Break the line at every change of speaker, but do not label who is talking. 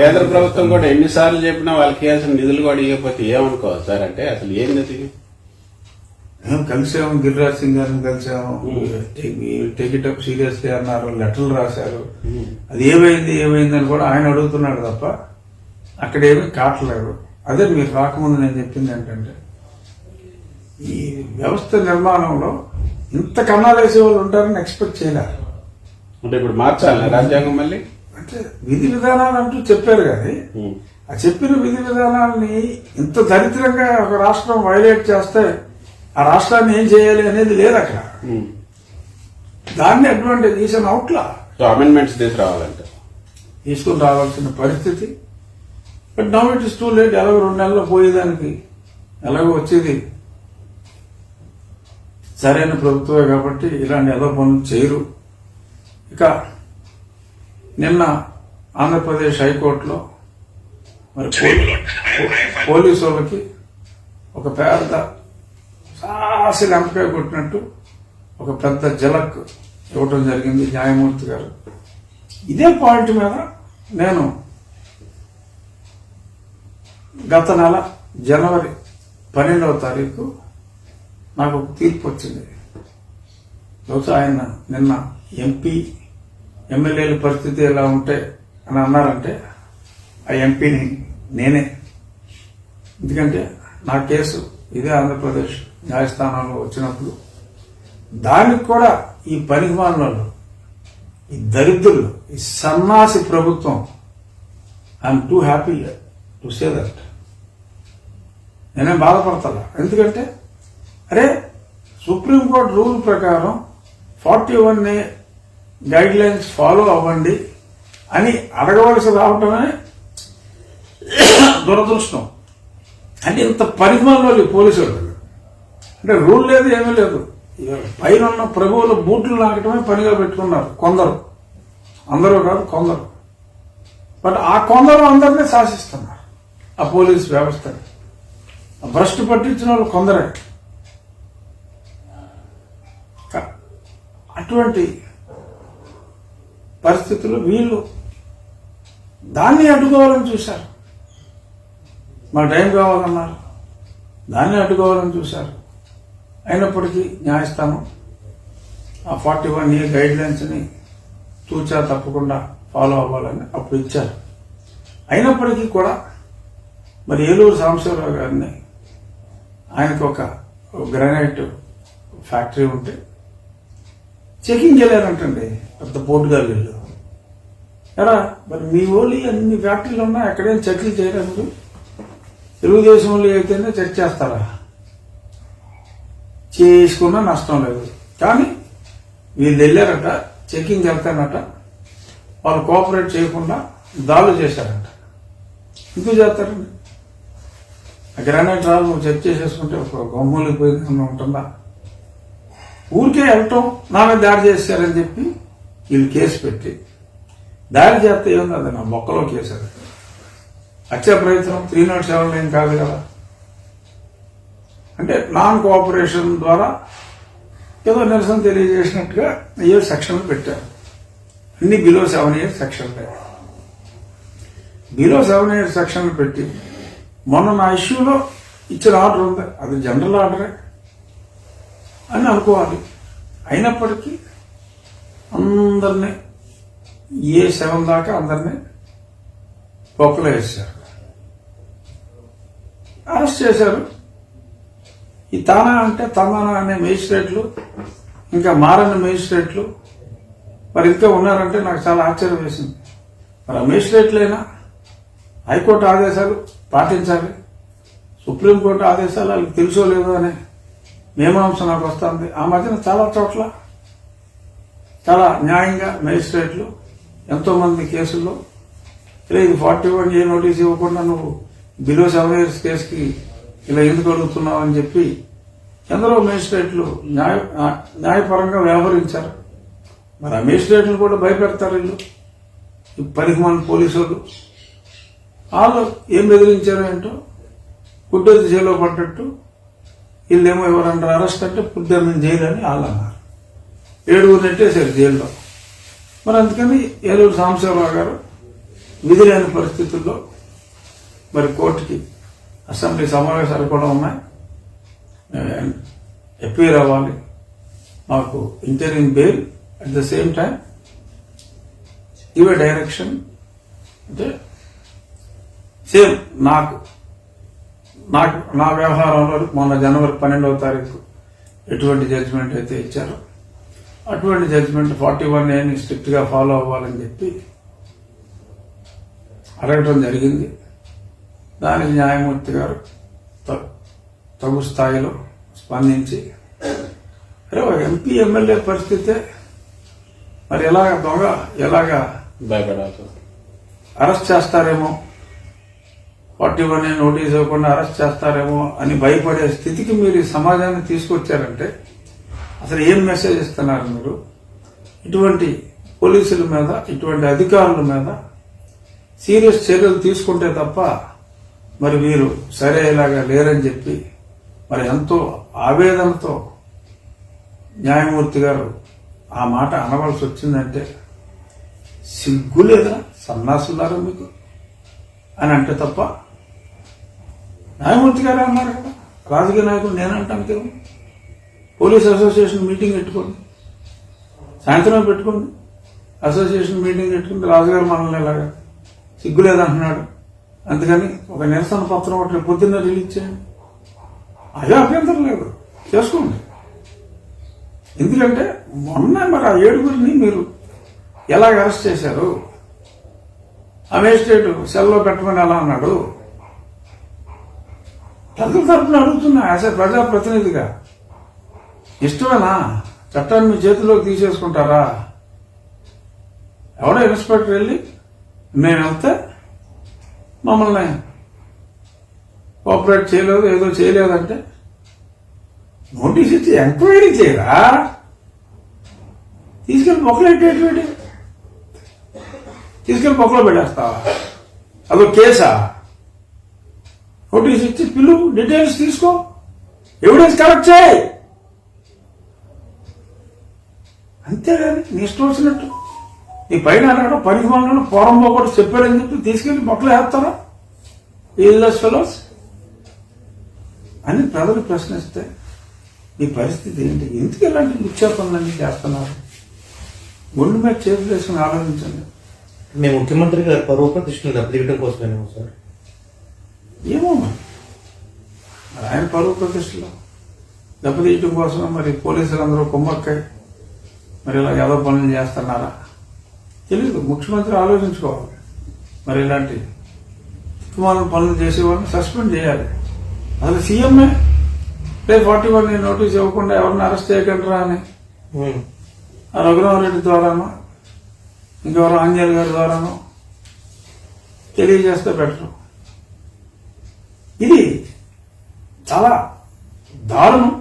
కేంద్ర ప్రభుత్వం కూడా ఎన్నిసార్లు చెప్పినా వాళ్ళకి ఇవ్వాల్సిన నిధులు కూడా ఇవ్వకపోతే ఏమనుకోవాలి సార్ అంటే అసలు అది
మేము కలిసాము గిరిరాజ్ సింగ్ గారిని కలిసాము. టేక్ ఇట్ అప్ సీరియస్లీ అన్నారు లెటర్లు రాశారు. అది ఏమైంది ఏమైంది అని కూడా ఆయన అడుగుతున్నాడు తప్ప అక్కడ ఏమీ కావట్లేదు. అదే మీరు రాకముందు నేను చెప్పింది ఏంటంటే ఈ వ్యవస్థ నిర్మాణంలో ఇంత కన్నాలు వేసే వాళ్ళు ఉంటారని ఎక్స్పెక్ట్ చేయలేదు.
అంటే ఇప్పుడు మార్చాలి రాజ్యాంగం మళ్ళీ?
అంటే విధి విధానాలు అంటూ చెప్పారు కానీ. ఆ చెప్పిన విధి విధానాల్ని ఇంత దరిద్రంగా ఒక రాష్ట్రం వైలేట్ చేస్తే ఆ రాష్ట్రాన్ని ఏం చేయాలి అనేది లేదు అక్కడ. దాన్ని అడ్వాంటేజ్ ఈస్ అన్ అవుట్లా
అమెండ్మెంట్స్ తీసుకురావాలంటే
తీసుకుని రావాల్సిన పరిస్థితి. But now it is too late ఎలాగో రెండు నెలల్లో పోయేదానికి ఎలాగో వచ్చేది. సరైన ప్రభుత్వమే కాబట్టి ఇలాంటి ఏదో పనులు చేయరు. ఇక నిన్న ఆంధ్రప్రదేశ్ హైకోర్టులో మరి పోలీసు వాళ్ళకి ఒక పెద్ద సాసి లెంపకాయ కొట్టినట్టు ఒక పెద్ద జలక్ ఇవ్వటం జరిగింది న్యాయమూర్తి గారు. ఇదే పాయింట్ మీద నేను గత నెల జనవరి పన్నెండవ తారీఖు నాకు ఒక తీర్పు వచ్చింది. బహుశా ఆయన నిన్న ఎంపీ ఎమ్మెల్యేల పరిస్థితి ఎలా ఉంటే అని అన్నారంటే ఆ ఎంపీని నేనే. ఎందుకంటే నా కేసు ఇదే ఆంధ్రప్రదేశ్ న్యాయస్థానంలో వచ్చినప్పుడు దానికి కూడా ఈ పనికిమాలలో ఈ దరిద్రులు ఈ సన్నాసి ప్రభుత్వం I'm too happy to say that నేనేం బాధపడతా ఎందుకంటే అరే సుప్రీంకోర్టు రూల్ ప్రకారం forty one A guidelines follow అవ్వండి అని అడగవలసి రావటమే దురదృష్టం. అంటే ఇంత పరిమాణంలో పోలీసులు పోలీసు వాళ్ళు అంటే రూల్ లేదు ఏమీ లేదు. పైన ఉన్న ప్రభువుల బూట్లు నాకటమే పనిగా పెట్టుకున్నారు కొందరు. అందరూ కాదు కొందరు. బట్ ఆ కొందరు అందరినీ శాసిస్తున్నారు. ఆ పోలీస్ వ్యవస్థని. భ్రష్టు పట్టించిన వాళ్ళు కొందరే. అటువంటి పరిస్థితులు వీళ్ళు దాన్ని అడ్డుకోవాలని చూశారు. మా టైం కావాలన్నారు. దాన్ని అడ్డుకోవాలని చూశారు. అయినప్పటికీ న్యాయస్థానం ఆ ఫార్టీ వన్ ఇయర్ గైడ్ లైన్స్ని తూచా తప్పకుండా ఫాలో అవ్వాలని అప్పుడు ఇచ్చారు. అయినప్పటికీ కూడా మరి ఏలూరు సాంబశివరావు గారిని ఆయనకు ఒక గ్రానైట్ ఫ్యాక్టరీ ఉంటే చెకింగ్ వెళ్ళారంటండి పెద్ద పోటుగాళ్ళు వీళ్ళు. ఎరా మరి మీ వాళ్ళు అన్ని ఫ్యాక్టరీలు ఉన్నా ఎక్కడైనా చెక్లు చేయడానికి తెలుగుదేశం వాళ్ళు అయితేనే చెక్ చేస్తారా? చేసుకున్నా నష్టం లేదు. కానీ వీళ్ళు వెళ్ళారట చెకింగ్ వెళ్తానట వాళ్ళు కోఆపరేట్ చేయకుండా దాడులు చేశారంట. ఎందుకు చేస్తారండి? గ్రానైట్ రాళ్ళు చెక్ చేసేసుకుంటే ఒక గొమ్మలు పోయింది ఉంటుందా? ఊరికే వెళ్ళటం నా మీద దాడి చేశారని చెప్పి వీళ్ళు కేసు పెట్టి దాడి చేస్తే ఏముంది? అది నా మొక్కలో కేసారు వచ్చే హత్య ప్రయత్నం త్రీ నాట్ సెవెన్ ఏం కాదు కదా. అంటే నాన్ కోఆపరేషన్ ద్వారా ఏదో నిరసన తెలియజేసినట్టుగా ఏ సెక్షన్లు పెట్టారు. అన్ని బిలో సెవెన్ ఇయర్ సెక్షన్లే. బిలో సెవెన్ ఇయర్ సెక్షన్లు పెట్టి మొన్న నా ఇష్యూలో ఇచ్చిన ఆర్డర్ ఉంది. అది జనరల్ ఆర్డరే. అని అనుకోవాలి. అయినప్పటికీ అందరినీ ఏ సెవెన్ దాకా అందరినీ పొక్కలో చేశారు అరెస్ట్ చేశారు. ఈ తానా అంటే తమానా అనే మేజిస్ట్రేట్లు ఇంకా మారని మేజిస్ట్రేట్లు మరి ఇంకా ఉన్నారంటే నాకు చాలా ఆశ్చర్యం వేసింది. మరి ఆ మేజిస్ట్రేట్లైనా హైకోర్టు ఆదేశాలు పాటించాలి. సుప్రీంకోర్టు ఆదేశాలు వాళ్ళకి తెలుసో లేదో అనే మీమాంస నాకు వస్తుంది. ఆ మధ్యన చాలా చోట్ల చాలా న్యాయంగా మేజిస్ట్రేట్లు ఎంతోమంది కేసుల్లో. ఇలా ఇది ఫార్టీ వన్ ఏ నోటీస్ ఇవ్వకుండా నువ్వు బిలో సెవెన్ ఇయర్స్ కేసుకి ఇలా ఎందుకు అడుగుతున్నావు అని చెప్పి ఎందరో మేజిస్ట్రేట్లు న్యాయ న్యాయపరంగా వ్యవహరించారు. మరి ఆ మేజిస్ట్రేట్లు కూడా భయపెడతారు వీళ్ళు. ఈ పనికి మంది పోలీసు వాళ్ళు వాళ్ళు ఏం బెదిరించారు ఏంటో గుడ్డెత్తి జైల్లో పడ్డట్టు వీళ్ళేమో ఎవరన్నా అరెస్ట్ అంటే పుద్దెమ్మ జైలు అని వాళ్ళు అన్నారు ఏడుగురు నెట్టేశారు జైల్లో. మరి అందుకని ఏలూరు సాంబశివరావు గారు విధి లేని పరిస్థితుల్లో మరి కోర్టుకి అసెంబ్లీ సమావేశాలు కూడా ఉన్నాయి. అపీర్ అవ్వాలి మాకు interim bail. At the same time ఇవే డైరెక్షన్ అంటే సేమ్ నాకు నాకు నా వ్యవహారంలో మొన్న జనవరి పన్నెండవ తారీఖు ఎటువంటి జడ్జిమెంట్ అయితే ఇచ్చారో అటువంటి జడ్జిమెంట్ ఫార్టీ వన్ ఏని స్ట్రిక్ట్గా ఫాలో అవ్వాలని చెప్పి అడగటం జరిగింది. దానికి న్యాయమూర్తి గారు తగు స్థాయిలో స్పందించి అరే ఎంపీ ఎమ్మెల్యే పరిస్థితే మరి ఎలాగ దొంగ ఎలాగా
భయపడాల్సి
అరెస్ట్ చేస్తారేమో ఫార్టీ నోటీస్ ఇవ్వకుండా అరెస్ట్ చేస్తారేమో అని భయపడే స్థితికి మీరు ఈ సమాజాన్ని తీసుకొచ్చారంటే అసలు ఏం మెసేజ్ ఇస్తున్నారు మీరు? ఇటువంటి పోలీసుల మీద ఇటువంటి అధికారుల మీద సీరియస్ చర్యలు తీసుకుంటే తప్ప మరి వీరు సరే ఇలాగా లేరని చెప్పి మరి ఎంతో ఆవేదనతో న్యాయమూర్తి గారు ఆ మాట అనవలసి వచ్చిందంటే సిగ్గు లేదా? సన్నాసులారా మీకు? అని అంటే తప్ప న్యాయమూర్తి గారే అన్నారు కదా రాజకీయ నాయకుడు నేనంటాను కదా. పోలీస్ అసోసియేషన్ మీటింగ్ పెట్టుకోండి. సాయంత్రం పెట్టుకోండి. అసోసియేషన్ మీటింగ్ పెట్టుకుంటే రాజుగారు మనల్ని ఇలాగా సిగ్గు లేదంటున్నాడు. అందుకని ఒక నిరసన పత్రం ఒకటి పొద్దున్న రిలీజ్ చేయండి. అదే అభ్యంతరం లేదు. చేసుకోండి. ఎందుకంటే మొన్న మరి ఆ ఏడుగురిని మీరు ఎలాగ అరెస్ట్ చేశారు? ఆ మేజిస్ట్రేట్ సెల్లో పెట్టమని ఎలా అన్నాడు? ప్రజల తరఫున అడుగుతున్నా యాజ్ ఏ ప్రజాప్రతినిధిగా. ఇష్టమేనా? చట్టాన్ని మీ చేతిలోకి తీసేసుకుంటారా? ఎవడో ఇన్స్పెక్టర్ వెళ్ళి మేము వెళ్తే మమ్మల్ని కోఆపరేట్ చేయలేదు ఏదో చేయలేదంటే. నోటీస్ ఇచ్చి ఎంక్వైరీ చేయరా? తీసుకెళ్ళి మొక్కలు ఎట్టేటువంటి తీసుకెళ్ళి మొక్కలు పెట్టేస్తావా? అదో కేసా? నోటీస్ ఇచ్చి పిల్లు డీటెయిల్స్ తీసుకో. ఎవిడెన్స్ కలెక్ట్ చేయి. అంతేగాని నీ ఇష్టం వచ్చినట్టు. నీ పైన అడగడం పని మనలో పోరం పోకూడదు చెప్పారని చెప్పి తీసుకెళ్ళి మొక్కలు వేస్తారా? Useless fellows? అని ప్రజలు ప్రశ్నిస్తే నీ పరిస్థితి ఏంటి? ఎందుకు ఇలాంటి నిక్షేపణలన్నీ చేస్తున్నారు? గుండె మీద చేతులు వేసుకుని ఆలోచించండి.
మేము ముఖ్యమంత్రి గారి పరువు ప్రతిష్టలు దెబ్బతీయడం కోసమేమో సార్.
ఏమో మరి. మరి ఆయన పరువు ప్రతిష్టలో. దెబ్బతీయటం కోసం మరి పోలీసులు అందరూ కుమ్మక్కై మరి ఇలా ఏదో పనులు చేస్తున్నారా? తెలియదు ముఖ్యమంత్రి ఆలోచించుకోవాలి. మరి ఇలాంటి కుమారం పనులు చేసేవాళ్ళని సస్పెండ్ చేయాలి. అసలు సీఎంఏ రేపు ఫార్టీ వన్ నోటీస్ ఇవ్వకుండా ఎవరిని అరెస్ట్ చేయగలరా అని. ఆ రఘురామరెడ్డి ద్వారానో ఇంకెవరో ఆంజనేయులు గారి ద్వారానో తెలియజేస్తే బెటర్. ఇది చాలా దారుణం.